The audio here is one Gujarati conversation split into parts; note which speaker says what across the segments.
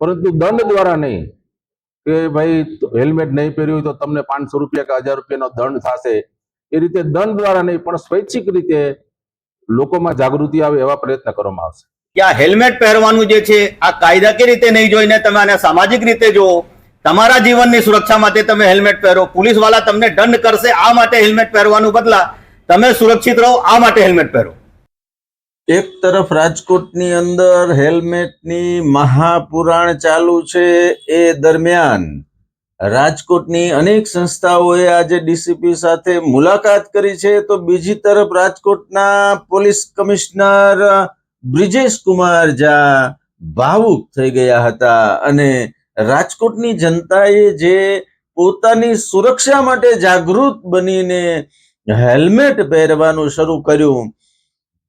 Speaker 1: પરંતુ દંડ દ્વારા નહીં કે ભાઈ હેલ્મેટ નહીં પહેર્યું તો તમને પાંચસો રૂપિયા કે હજાર રૂપિયાનો દંડ થશે. એ રીતે દંડ દ્વારા નહીં, પણ સ્વૈચ્છિક રીતે લોકોમાં જાગૃતિ આવે એવા પ્રયત્ન કરવામાં આવશે.
Speaker 2: કે આ હેલ્મેટ પહેરવાનું જે છે, આ કાયદાકીય રીતે નહીં જોઈને તમે આને સામાજિક રીતે જુઓ, તમારા જીવનની સુરક્ષા માટે તમે હેલ્મેટ પહેરો પોલીસવાળા તમને દંડ કરશે, આ માટે હેલ્મેટ પહેરવાનું બદલા તમે સુરક્ષિત રહો, આ માટે હેલ્મેટ પહેરો.
Speaker 3: એક તરફ રાજકોટની અંદર હેલ્મેટની મહાપુરાણ ચાલુ છે એ દરમિયાન. રાજકોટની અનેક સંસ્થાઓએ આજે ડીસીપી સાથે મુલાકાત કરી છે. તો બીજી તરફ રાજકોટના પોલીસ કમિશનર બ્રિજેશ કુમાર ઝા ભાવુક થઈ ગયા હતા અને રાજકોટની જનતાએ જે પોતાની સુરક્ષા માટે જાગૃત બનીને હેલ્મેટ પહેરવાનું શરૂ કર્યું.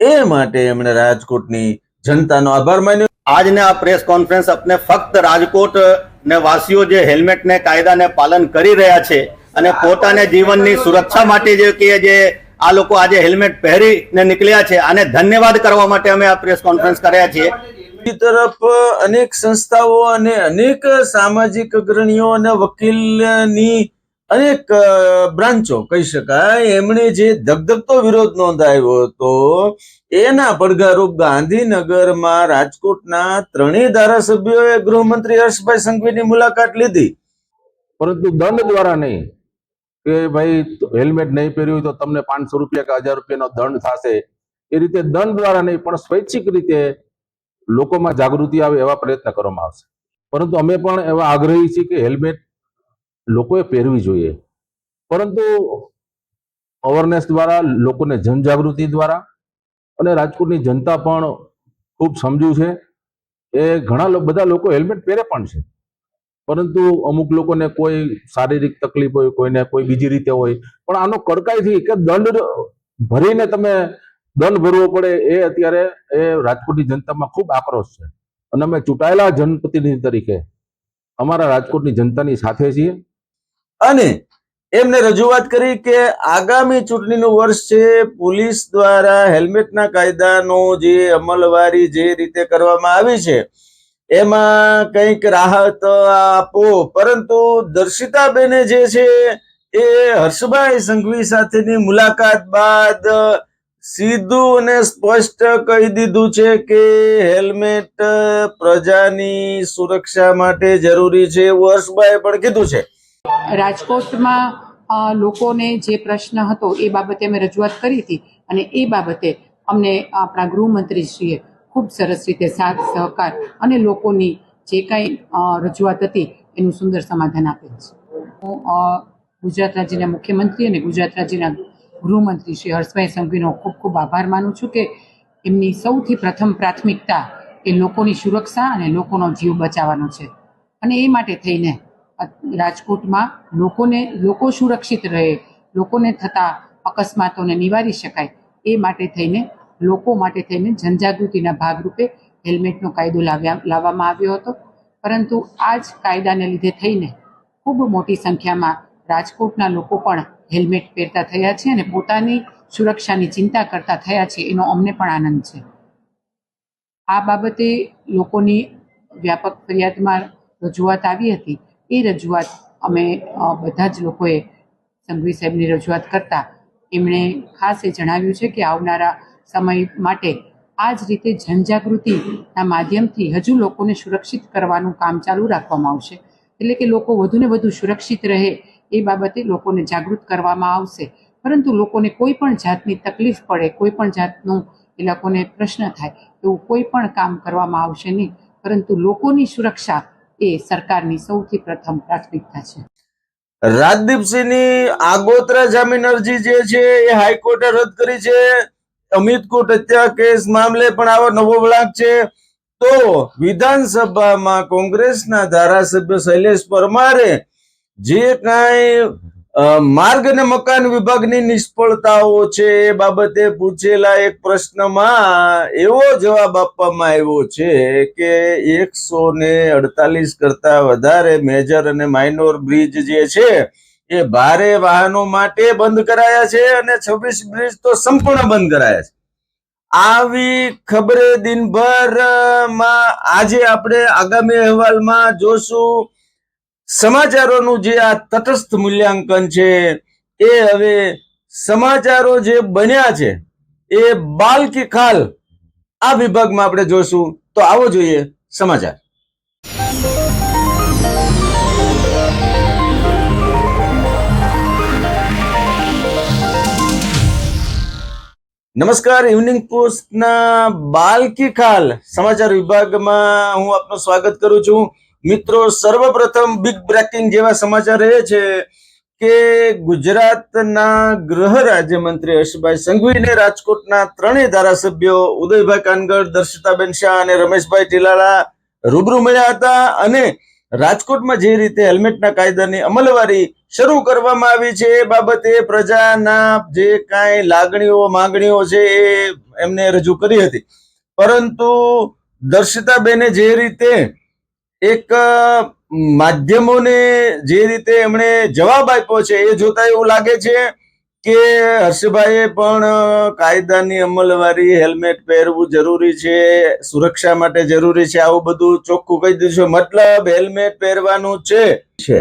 Speaker 3: એ માટે એમણે રાજકોટની જનતાનો આભાર માન્યો.
Speaker 2: આજને આ પ્રેસ કોન્ફરન્સ આપને ફક્ત રાજકોટ ને વાસીઓ જે હેલ્મેટ ને કાયદાને પાલન કરી રહ્યા છે અને પોતાને જીવનની સુરક્ષા માટે જે કે જે આ લોકો આજે હેલ્મેટ પહેરીને નીકળ્યા છે આને ધન્યવાદ કરવા માટે અમે આ પ્રેસ કોન્ફરન્સ કર્યા છીએ.
Speaker 3: બીજી તરફ અનેક સંસ્થાઓ અને અનેક સામાજિક અગ્રણીઓ અને વકીલની અનેક બ્રાન્ચો કહી શકાય, એમણે જે ધગધગતો વિરોધ નોંધાવ્યો હતો, એના પડઘારૂપ ગાંધીનગરમાં રાજકોટના ત્રણેય ધારાસભ્યોએ ગૃહમંત્રી હર્ષભાઈ સંઘવીની મુલાકાત લીધી.
Speaker 1: પરંતુ દંડ દ્વારા નહીં, કે ભાઈ હેલ્મેટ નહીં પહેર્યું તો તમને પાંચસો રૂપિયા કે હજાર રૂપિયાનો દંડ થશે. એ રીતે દંડ દ્વારા નહીં, પણ સ્વૈચ્છિક રીતે લોકોમાં જાગૃતિ આવે એવા પ્રયત્ન કરવામાં આવશે. પરંતુ અમે પણ એવા આગ્રહી છીએ કે હેલ્મેટ લોકોએ પહેરવી જોઈએ. પરંતુ અવેરનેસ દ્વારા, લોકોને જનજાગૃતિ દ્વારા અને રાજકોટની જનતા પણ ખૂબ સમજુ છે. એ ઘણા બધા લોકો હેલ્મેટ પહેરે પણ છે. પરંતુ અમુક લોકોને કોઈ શારીરિક તકલીફ હોય, કોઈને કોઈ બીજી રીતે હોય. પણ આનો કડકાઈથી કે દંડ ભરીને તમે દંડ ભરવો પડે એ અત્યારે એ રાજકોટની જનતામાં ખૂબ આક્રોશ છે. અને અમે ચૂંટાયેલા જનપ્રતિનિધિ તરીકે અમારા રાજકોટની જનતાની સાથે છીએ.
Speaker 3: અને એમને રજૂઆત કરી કે આગામી ચૂંટણીનું વર્ષ છે, પોલીસ દ્વારા હેલ્મેટના કાયદાનો જે અમલવારી જે રીતે કરવામાં આવી છે, એમાં કંઈક રાહત આપો. પરંતુ દર્શિતાબેને જે છે એ હર્ષભાઈ સંઘવી સાથેની મુલાકાત બાદ સીધું અને સ્પષ્ટ કહી દીધું છે કે હેલ્મેટ પ્રજાની સુરક્ષા માટે જરૂરી છે એવું હર્ષભાઈ પણ કીધું છે.
Speaker 4: રાજકોટમાં લોકોને જે પ્રશ્ન હતો એ બાબતે અમે રજૂઆત કરી હતી અને એ બાબતે અમને આપણા ગૃહમંત્રીશ્રીએ ખૂબ સરસ રીતે સાથ, સહકાર અને લોકોની જે કાંઈ રજૂઆત હતી એનું સુંદર સમાધાન આપેલ છે. હું ગુજરાત રાજ્યના મુખ્યમંત્રી અને ગુજરાત રાજ્યના ગૃહમંત્રી શ્રી હર્ષભાઈ સંઘવીનો ખૂબ ખૂબ આભાર માનું છું કે એમની સૌથી પ્રથમ પ્રાથમિકતા એ લોકોની સુરક્ષા અને લોકોનો જીવ બચાવવાનો છે. અને એ માટે થઈને રાજકોટમાં લોકોને, લોકો સુરક્ષિત રહે, લોકોને થતા અકસ્માતોને નિવારી શકાય એ માટે થઈને, લોકો માટે થઈને જનજાગૃતિના ભાગરૂપે હેલ્મેટનો કાયદો લાવ્યા, લાવવામાં આવ્યો હતો. પરંતુ આ જ કાયદાને લીધે થઈને ખૂબ મોટી સંખ્યામાં રાજકોટના લોકો પણ હેલ્મેટ પહેરતા થયા છે અને પોતાની સુરક્ષાની ચિંતા કરતા થયા છે, એનો અમને પણ આનંદ છે. આ બાબતે લોકોની વ્યાપક ફરિયાદમાં રજૂઆત આવી હતી. એ રજૂઆત અમે બધા જ લોકોએ સંઘવી સાહેબની રજૂઆત કરતા. એમણે ખાસ એ જણાવ્યું છે કે આવનારા સમય માટે આ જ રીતે જનજાગૃતિના માધ્યમથી હજુ લોકોને સુરક્ષિત કરવાનું કામ ચાલુ રાખવામાં આવશે. એટલે કે લોકો વધુને વધુ સુરક્ષિત રહે એ બાબતે લોકોને જાગૃત કરવામાં આવશે. પરંતુ લોકોને કોઈ પણ જાતની તકલીફ પડે, કોઈ પણ જાતનું એ લોકોને પ્રશ્ન થાય, એવું કોઈ પણ કામ કરવામાં આવશે નહીં. પરંતુ લોકોની સુરક્ષા એ સરકારની સૌથી પ્રથમ પ્રાથમિકતા છે.
Speaker 3: રાજદીપસિંહની આગોતરા જામીન અરજી જે છે એ હાઈકોર્ટે રદ કરી છે. અમિત કોટ હત્યા કેસ મામલે પણ આવો નવો વળાંક છે. તો વિધાનસભામાં કોંગ્રેસના ધારાસભ્ય શૈલેષ પરમારે જે કાંઈ માર્ગ અને મકાન વિભાગની નિષ્ફળતાઓ છે એ બાબતે પૂછેલા એક પ્રશ્નમાં એવો જવાબ આપવામાં આવ્યો છે કે એકસો ને અડતાલીસ કરતા વધારે મેજર અને માઇનોર બ્રિજ જે છે એ ભારે વાહનો માટે બંધ કરાયા છે અને છવ્વીસ બ્રિજ તો સંપૂર્ણ બંધ કરાયા છે. આવી ખબરે દિનભરમાં આજે આપણે આગામી અહેવાલમાં જોશું સમાચારોનું જે આ તટસ્થ મૂલ્યાંકન છે, એ હવે સમાચારો જે બન્યા છે, એ બાલ કે ખાલ આ વિભાગમાં આપણે જોશું. તો આવો જોઈએ સમાચાર. નમસ્કાર, ઇવનિંગ પોસ્ટના બાલ કી ખાલ સમાચાર વિભાગમાં હું આપનું સ્વાગત કરું છું. મિત્રો, સર્વપ્રથમ બિગ બ્રેકિંગ જેવા સમાચાર એ છે કે ગુજરાતના ગૃહ રાજ્યમંત્રી હર્ષભાઈ સંઘવીને રાજકોટના ત્રણેય ધારાસભ્યો ઉદયભાઈ કાનગડ દર્શિતાબેન શાહ અને રમેશભાઈ ટીલાળા રૂબરૂ મળ્યા હતા અને રાજકોટમાં જે રીતે હેલ્મેટના કાયદાની અમલવારી શરૂ કરવામાં આવી છે એ બાબતે પ્રજાના જે કાંઈ લાગણીઓ, માંગણીઓ છે એ એમને રજૂ કરી હતી. પરંતુ દર્શિતાબેને જે રીતે એક માધ્યમોને જે રીતે એમણે જવાબ આપ્યો છે એ જોતા એવું લાગે છે કે હર્ષભાઈએ પણ કાયદાની અમલવારી, હેલ્મેટ પહેરવું જરૂરી છે, સુરક્ષા માટે જરૂરી છે, આવું બધું ચોખ્ખું કહી દીધું છે. મતલબ હેલ્મેટ પહેરવાનું છે.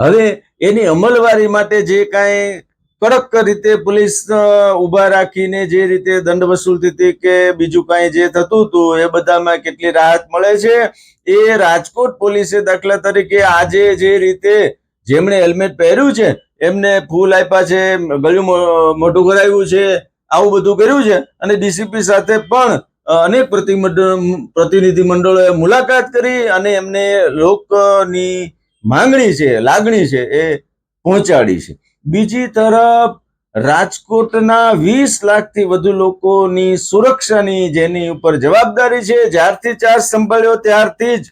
Speaker 3: હવે એની અમલવારી માટે જે કાંઈ કડક રીતે પોલીસ ઊભા રાખીને જે રીતે દંડ વસૂલતી હતી કે બીજું કાંઈ જે થતું હતું, એ બધામાં કેટલી રાહત મળે છે? એ રાજકોટ પોલીસે દાખલા તરીકે આજે જે રીતે જેમણે હેલ્મેટ પહેર્યું છે, એમને ફૂલ આપ્યા છે, ગળ્યું મોઢું કરાવ્યું છે, આવું બધું કર્યું છે અને ડીસીપી સાથે પણ અનેક પ્રતિનિધિ મંડળોએ મુલાકાત કરી અને એમને લોકની માંગણી છે, લાગણી છે એ પહોંચાડી છે. બીજી તરફ રાજકોટના વીસ લાખથી વધુ લોકોની સુરક્ષાની જેની ઉપર જવાબદારી છે. જ્યારથી ચાર્જ સંભાળ્યો ત્યારથી જ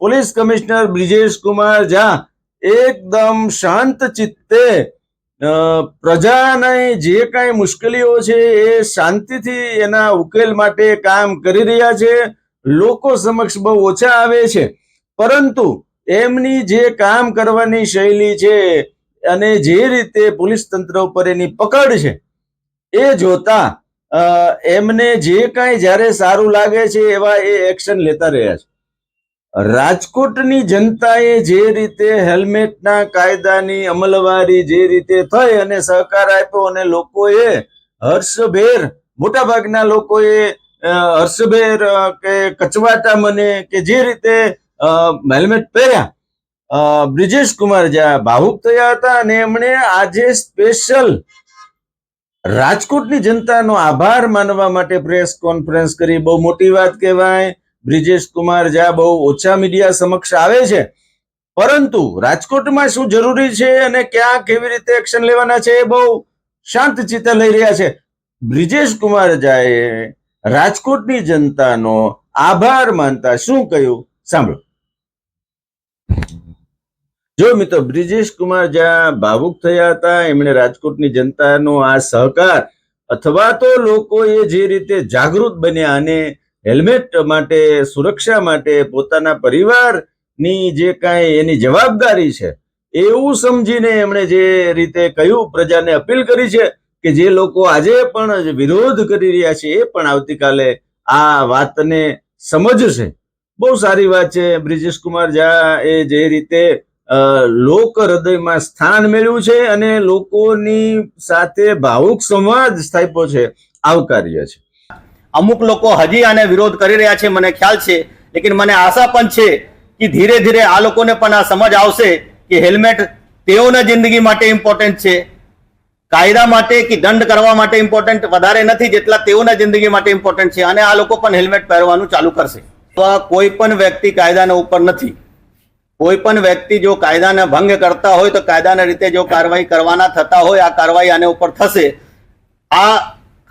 Speaker 3: પોલીસ કમિશનર બ્રિજેશ કુમાર ઝા એકદમ શાંત ચિત્તે પ્રજાને જે કાંઈ મુશ્કેલીઓ છે એ શાંતિથી એના ઉકેલ માટે કામ કરી રહ્યા છે. લોકો સમક્ષ બહુ ઓછા આવે છે. પરંતુ એમની જે કામ કરવાની શૈલી છે અને જે રીતે પોલીસ તંત્ર ઉપર એની પકડ છે, એ જોતા એમને જે કાંઈ જ્યારે સારું લાગે છે એવા એ એક્શન લેતા રહ્યા છે. રાજકોટની જનતાએ જે રીતે હેલ્મેટના કાયદાની અમલવારી જે રીતે થઈ અને સહકાર આપ્યો અને લોકોએ હર્ષભેર, મોટાભાગના લોકોએ હર્ષભેર કે કચવાટા મને કે જે રીતે હેલ્મેટ પહેર્યા બ્રિજેશ કુમાર જ્યાં ભાવુક થયા હતા અને એમણે આજે સ્પેશિયલ રાજકોટની જનતાનો આભાર માનવા માટે પ્રેસ કોન્ફરન્સ કરી. બહુ મોટી વાત કહેવાય. બ્રિજેશ કુમાર જ્યાં બહુ ઓછા મીડિયા સમક્ષ આવે છે. પરંતુ રાજકોટમાં શું જરૂરી છે અને ક્યાં કેવી રીતે એક્શન લેવાના છે એ બહુ શાંત ચિત્તે લઈ રહ્યા છે. બ્રિજેશ કુમાર જાએ રાજકોટની જનતાનો આભાર માનતા શું કહ્યું? સાંભળો. જો મિત્રો, બ્રિજેશ કુમાર જ્યાં ભાવુક થયા હતા, એમણે રાજકોટની જનતાનો આ સહકાર અથવા તો લોકોએ જે રીતે જાગૃત બન્યા અને હેલ્મેટ માટે, સુરક્ષા માટે પોતાના પરિવારની જે કાંઈ એની જવાબદારી છે, એવું સમજીને એમણે જે રીતે કહ્યું પ્રજાને અપીલ કરી છે કે જે લોકો આજે પણ વિરોધ કરી રહ્યા છે, એ પણ આવતીકાલે આ વાતને સમજશે. બહુ સારી વાત છે, બ્રિજેશ કુમાર ઝા એ જે રીતે લોક હૃદયમાં સ્થાન મેળવ્યું છે અને લોકોની સાથે ભાવુક સંવાદ સ્થાપ્યો છે, આવકાર્ય છે.
Speaker 2: અમુક લોકો હજી આને વિરોધ કરી રહ્યા છે, મને ખ્યાલ છે, લેકિન મને આશા પણ છે કે ધીરે ધીરે આ લોકોને પણ આ સમજ આવશે કે હેલ્મેટ તેઓના જિંદગી માટે ઇમ્પોર્ટન્ટ છે. કાયદા માટે કે દંડ કરવા માટે ઇમ્પોર્ટન્ટ વધારે નથી, જેટલા તેઓના જિંદગી માટે ઇમ્પોર્ટન્ટ છે, અને આ લોકો પણ હેલ્મેટ પહેરવાનું ચાલુ કરશે. કોઈ પણ વ્યક્તિ કાયદાના ઉપર નથી. કોઈ પણ વ્યક્તિ જો કાયદાને ભંગ કરતા હોય તો કાયદાના રીતે જો કાર્યવાહી કરવાના થતા હોય, આ કાર્યવાહી આને ઉપર થશે. આ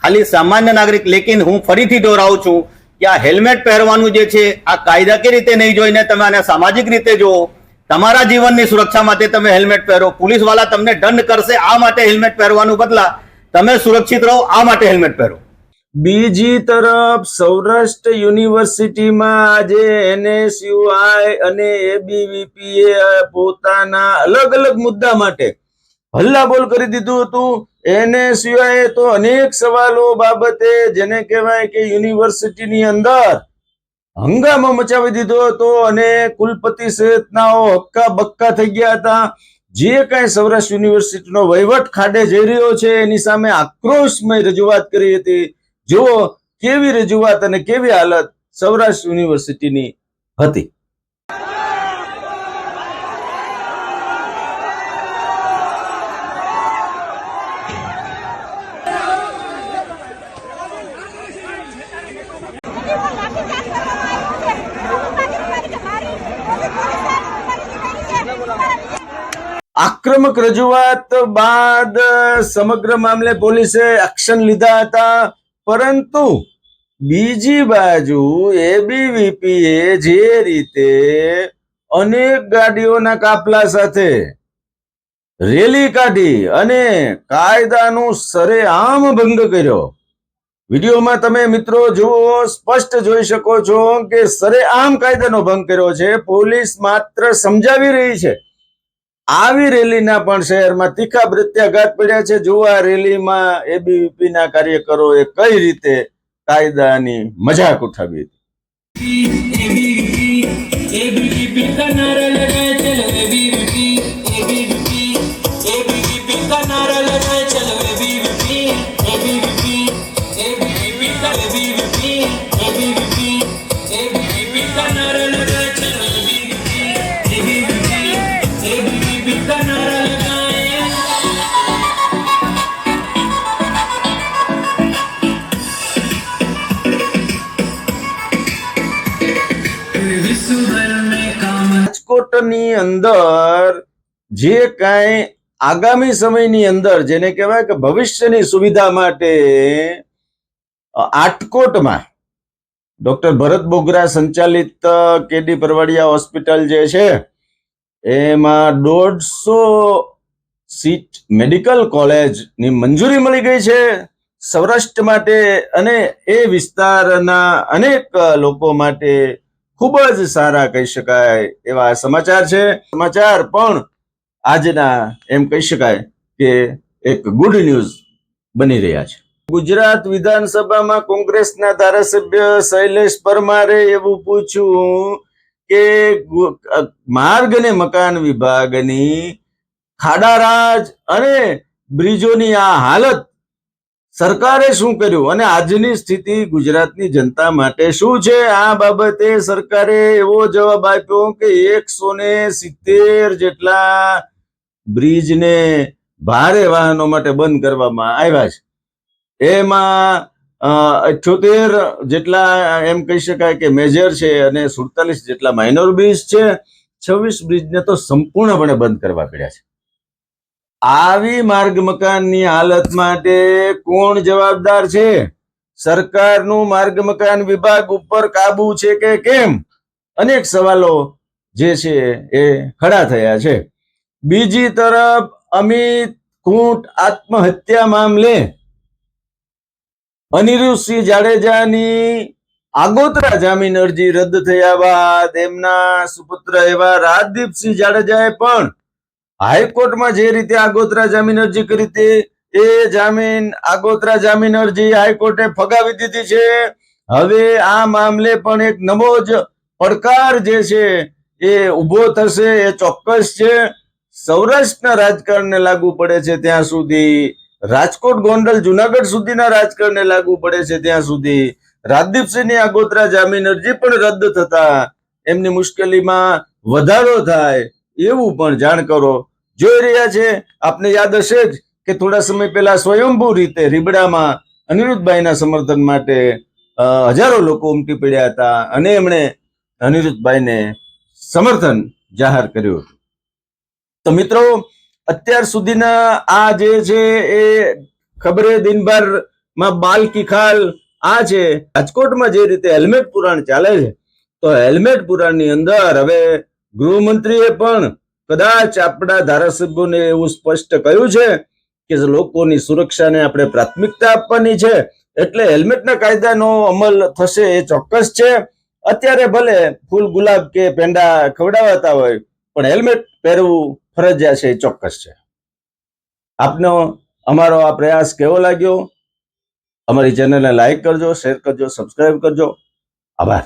Speaker 2: ખાલી સામાન્ય નાગરિક, લેકિન હું ફરીથી દોહરાવું છું કે આ હેલ્મેટ પહેરવાનું જે છે, આ કાયદાકીય રીતે નહીં જોઈને તમે આને સામાજિક રીતે જુઓ તમારા જીવનની સુરક્ષા માટે તમે હેલ્મેટ પહેરો, પોલીસવાલા તમને દંડ કરશે, આ માટે હેલ્મેટ પહેરવાનું બદલા તમે સુરક્ષિત રહો, આ માટે હેલ્મેટ પહેરો.
Speaker 3: બીજી તરફ સૌરાષ્ટ્ર યુનિવર્સિટીમાં આજે એનએસયુઆઈ અને એબીવીપીએ પોતાના અલગ અલગ મુદ્દા માટે હલ્લાબોલ કરી દીધું હતું. એને તો અનેક સવાલો બાબતે જેને કહેવાય કે યુનિવર્સિટીની અંદર હંગામો મચાવી દીધો હતો અને કુલપતિ સહિતનાઓ હક્કા બક્કા થઈ ગયા હતા. જે કાંઈ સૌરાષ્ટ્ર યુનિવર્સિટીનો વહીવટ ખાડે જઈ રહ્યો છે, એની સામે આક્રોશમય રજૂઆત કરી હતી. જુઓ કેવી રજૂઆત અને કેવી હાલત સૌરાષ્ટ્ર યુનિવર્સિટીની હતી. આક્રમક રજૂઆત બાદ સમગ્ર મામલે પોલીસે એક્શન લીધા હતા. પરંતુ બીજી બાજુ એબીવીપી એ જે રીતે અનેક ગાડીઓના કાફલા સાથે રેલી કાઢી અને કાયદાનું સરેઆમ ભંગ કર્યો. વિડીયોમાં તમે મિત્રો જુઓ, સ્પષ્ટ જોઈ શકો છો કે સરેઆમ કાયદાનો ભંગ કર્યો છે. પોલીસ માત્ર સમજાવી રહી છે. આવી રેલીના પણ શહેરમાં તીખા પ્રત્યાઘાત પડ્યા છે જો આ રેલીમાં એબીવીપી ના કાર્યકરોએ કઈ રીતે કાયદાની મજાક ઉઠાવી હતી રાજકોટની અંદર જે કાંઈ આગામી સમયની અંદર, જેને કહેવાય કે ભવિષ્યની સુવિધા માટે આટકોટમાં ડોક્ટર ભરત બોગરા સંચાલિત કેડી પરવાડિયા હોસ્પિટલ જે છે, એમાં દોઢસો સીટ મેડિકલ કોલેજની મંજૂરી મળી ગઈ છે સૌરાષ્ટ્ર માટે અને એ વિસ્તારના અનેક લોકો માટે ખૂબ જ સારા કહી શકાય એવા સમાચાર છે. સમાચાર પણ આજના એમ કહી શકાય કે એક ગુડ ન્યૂઝ બની રહ્યા છે. ગુજરાત વિધાનસભામાં કોંગ્રેસના ધારાસભ્ય શૈલેષ પરમારે એવું પૂછ્યું કે માર્ગ અને મકાન વિભાગની ખાડારાજ અને બ્રિજોની આ હાલત સરકારે શું કર્યું અને આજની સ્થિતિ ગુજરાતની જનતા માટે શું છે? આ બાબતે સરકારે એવો જવાબ આપ્યો કે એકસો ને સિત્તેર જેટલા બ્રિજને ભારે વાહનો માટે બંધ કરવામાં આવ્યા છે. એમાં અઠ્યોતેર જેટલા, એમ કહી શકાય કે મેજર છે અને સુડતાલીસ જેટલા માઇનોર બ્રિજ છે. છવ્વીસ બ્રિજને તો સંપૂર્ણપણે બંધ કરવા પડ્યા છે. આવી માર્ગ મકાનની હાલત માટે કોણ જવાબદાર છે? સરકારનું માર્ગ મકાન વિભાગ ઉપર કાબુ છે કે કેમ? અનેક સવાલો જે છે એ ખડા થયા છે. બીજી તરફ અમિત ખૂંટ આત્મહત્યા મામલે અનિરુદ્ધસિંહ જાડેજાની આગોતરા જામીન અરજી રદ થયા બાદ એમના સુપુત્ર એવા રાજદીપસિંહ જાડેજાએ પણ હાઈકોર્ટમાં જે રીતે આગોતરા જામીન અરજી કરી હતી, એ જામીન આગોતરા જામીન અરજી હાઈકોર્ટે ફગાવી દીધી છે. હવે આ મામલે પણ એક નવો જ પડકાર જે છે, એ ઊભો થશે, એ ચોક્કસ છે. સૌરાષ્ટ્રના રાજકારણને લાગુ પડે છે ત્યાં સુધી, રાજકોટ, ગોંડલ, જુનાગઢ સુધીના રાજકારણને લાગુ પડે છે ત્યાં સુધી. રાજદીપસિંહની આગોતરા જામીન અરજી પણ રદ થતા એમની મુશ્કેલીમાં વધારો થાય એવું પણ જાણકારો જોઈ રહ્યા છે. આપને યાદ હશે જ કે થોડા સમય પહેલા સ્વયંભૂ રીતે રીબડામાં અનિરુદ્ધભાઈના સમર્થન માટે હજારો લોકો ઉમટી પડ્યા હતા અને એમણે અનિરુદ્ધભાઈને સમર્થન જાહેર કર્યું હતું. તો મિત્રો, અત્યાર સુધીના આ જે છે એ ખબરે દિનભરમાં બાલ કિખાલ આ છે. રાજકોટમાં જે રીતે હેલ્મેટ પુરાણ ચાલે છે, તો હેલ્મેટ પુરાણની અંદર હવે ગૃહમંત્રીએ પણ કદાચ આપણા ધારાસભ્યોને એવું સ્પષ્ટ કહ્યું છે કે લોકોની સુરક્ષાને આપણે પ્રાથમિકતા આપવાની છે, એટલે હેલ્મેટના કાયદાનો અમલ થશે એ ચોક્કસ છે. અત્યારે ભલે ફૂલ ગુલાબ કે પેંડા ખવડાવતા હોય, પણ હેલ્મેટ પહેરવું ફરજિયાત છે એ ચોક્કસ છે. આપનો અમારો આ પ્રયાસ કેવો લાગ્યો? અમારી ચેનલને લાઈક કરજો, શેર કરજો સબસ્ક્રાઈબ કરજો. આભાર.